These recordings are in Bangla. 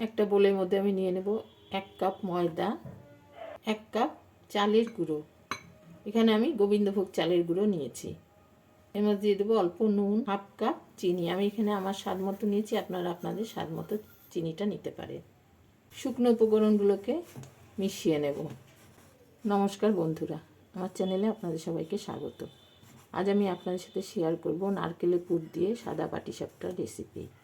একটা বোলের মধ্যে আমি নিয়ে নেব এক কাপ ময়দা, এক কাপ চালের গুঁড়ো। এখানে আমি গোবিন্দভোগ চালের গুঁড়ো নিয়েছি। এর মধ্যে দিয়ে দেবো অল্প নুন, হাফ কাপ চিনি। আমি এখানে আমার স্বাদ মতো নিয়েছি, আপনারা আপনাদের স্বাদ মতো চিনিটা নিতে পারেন। শুকনো উপকরণগুলোকে মিশিয়ে নেব। নমস্কার বন্ধুরা, আমার চ্যানেলে আপনাদের সবাইকে স্বাগত। আজ আমি আপনাদের সাথে শেয়ার করব নারকেলের পুর দিয়ে সাদা পাটিসাপটার রেসিপি শুকনো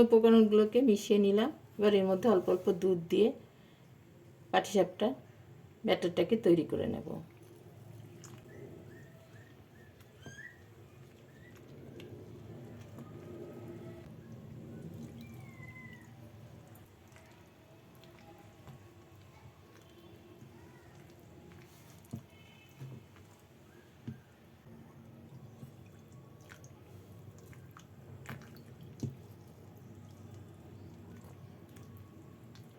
উপকরণগুলোকে মিশিয়ে নিলাম। এবার এর মধ্যে অল্প অল্প দুধ দিয়ে পাটিসাপটা, ব্যাটারটাকে তৈরি করে নেব।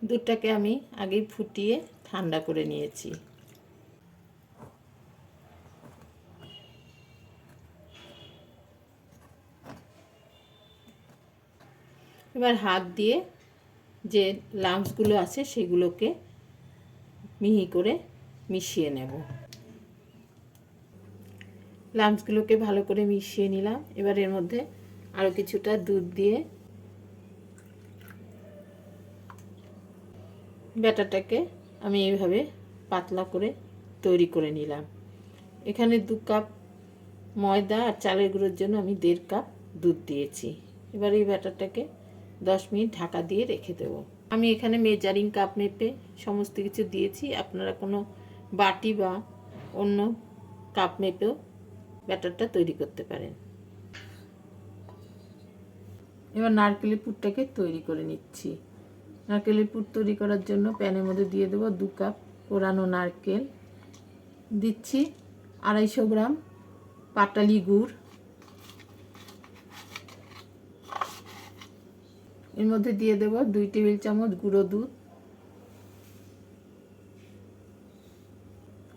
দুধটাকে আমি আগেই ফুটিয়ে ঠান্ডা করে নিয়েছি। এবার হাত দিয়ে যে লামসগুলো আছে সেগুলোকে মিহি করে মিশিয়ে নেব। লামসগুলোকে ভালো করে মিশিয়ে নিলাম। এবার এর মধ্যে আরও কিছুটা দুধ দিয়ে ব্যাটারটাকে আমি এইভাবে পাতলা করে তৈরি করে নিলাম। এখানে দু কাপ ময়দা আর চালের গুঁড়োর জন্য আমি দেড় কাপ দুধ দিয়েছি। এবার এই ব্যাটারটাকে দশ মিনিট ঢাকা দিয়ে রেখে দেব। আমি এখানে মেজারিং কাপ মেপে সমস্ত কিছু দিয়েছি। আপনারা কোনো বাটি বা অন্য কাপ মেপেও ব্যাটারটা তৈরি করতে পারেন। এবার নারকেলের পুরটাকে তৈরি করে নিচ্ছি। নারকেলের পুর তৈরি করার জন্য প্যানের মধ্যে দিয়ে দেবো দু কাপ কোরানো নারকেল। দিচ্ছি আড়াইশো গ্রাম পাটালি গুড়। এর মধ্যে দিয়ে দেব দুই টেবিল চামচ গুঁড়ো দুধ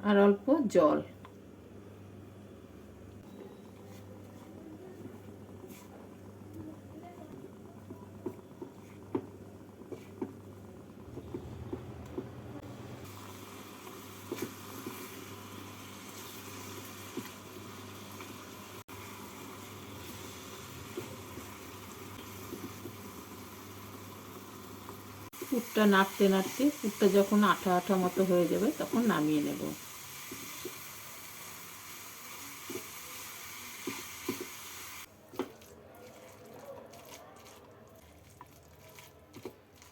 আর অল্প জল। পুরটা নাড়তে নাড়তে পুরটা যখন আঠা আঠা মতো হয়ে যাবে, তখন নামিয়ে নেব।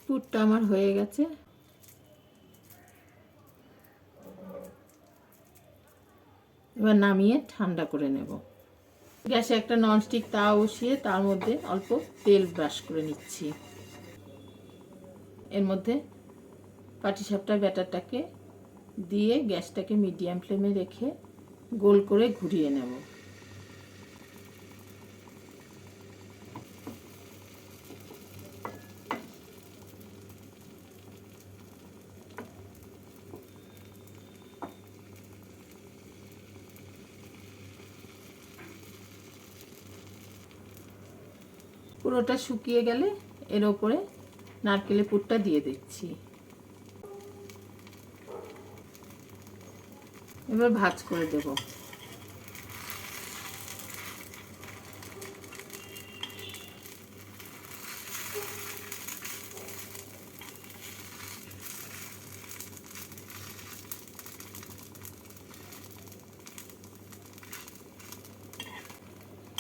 পুরটা আমার হয়ে গেছে। এবার নামিয়ে ঠান্ডা করে নেব। গ্যাসে একটা ননস্টিক তাওয়া বসিয়ে তার মধ্যে অল্প তেল ব্রাশ করে নিচ্ছি। এর মধ্যে পাটিসাপটা ব্যাটারটাকে দিয়ে গ্যাসটাকে মিডিয়াম ফ্লেমে রেখে গোল করে ঘুরিয়ে নেব। পুরোটা শুকিয়ে গেলে এর ওপরে নারকেলের পুরটা দিয়ে দিচ্ছি। এবার ভাজ করে দেব।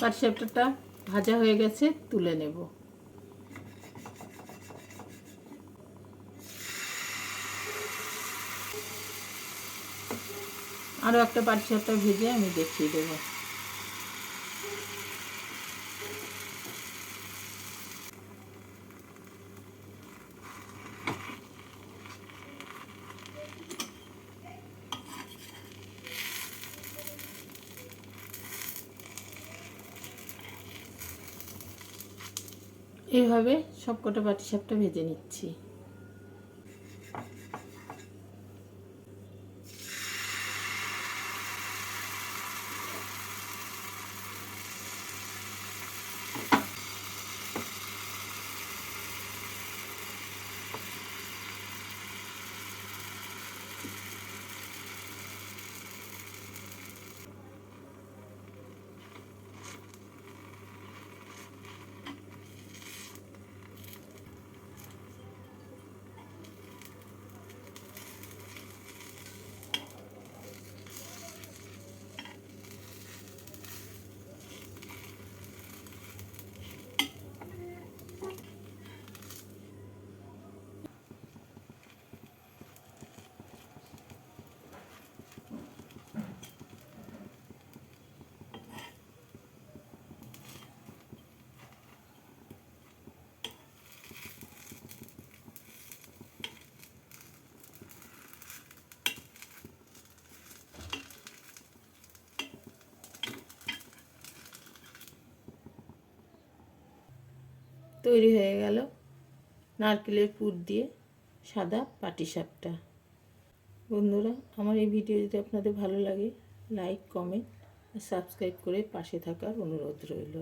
পাটসাপটাটা ভাজা হয়ে গেছে তুলে নেব। আরও একটা পাটিসাপটা ভেজে আমি দেখিয়ে দেবো। এইভাবে সব সবকটা পাটিসাপটা ভেজে নিচ্ছি। তৈরি হয়ে গেল নারকেলের পুর দিয়ে সাদা পাটি পাটিসাপটা। বন্ধুরা, আমার এই ভিডিও যদি আপনাদের ভালো লাগে লাইক কমেন্ট আর সাবস্ক্রাইব করে পাশে থাকার অনুরোধ রইল।